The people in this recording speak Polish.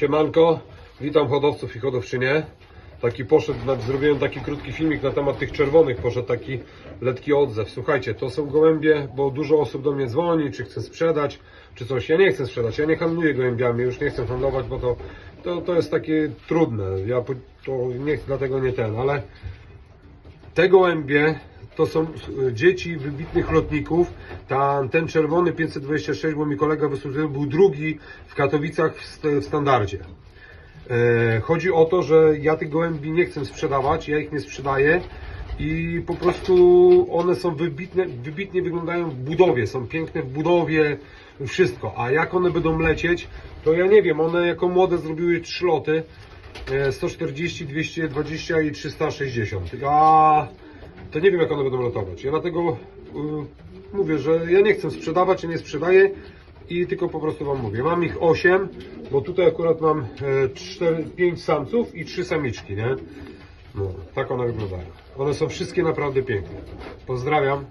Siemanko, witam hodowców i hodowczynie. Taki poszedł, zrobiłem taki krótki filmik na temat tych czerwonych, poszedł taki letki odzew. Słuchajcie, to są gołębie, bo dużo osób do mnie dzwoni, czy chce sprzedać, czy coś. Ja nie chcę sprzedać, ja nie handluję gołębiami, już nie chcę handlować, bo to, to, to jest takie trudne. Ja to nie, dlatego nie ten, ale te gołębie to są e, dzieci wybitnych lotników. Ten czerwony 526, bo mi kolega wysłużył, był drugi w Katowicach w, st- w standardzie. E, chodzi o to, że ja tych gołębi nie chcę sprzedawać, ja ich nie sprzedaję i po prostu one są wybitne, wybitnie wyglądają w budowie, są piękne w budowie, wszystko. A jak one będą lecieć, to ja nie wiem, one jako młode zrobiły trzy loty. e, 140, 220 i 360. Ja to nie wiem jak one będą lotować. Ja dlatego y, mówię, że ja nie chcę sprzedawać, ja nie sprzedaję i tylko po prostu Wam mówię. Mam ich 8, bo tutaj akurat mam 4, 5 samców i 3 samiczki, nie? No, tak one wyglądają. One są wszystkie naprawdę piękne. Pozdrawiam.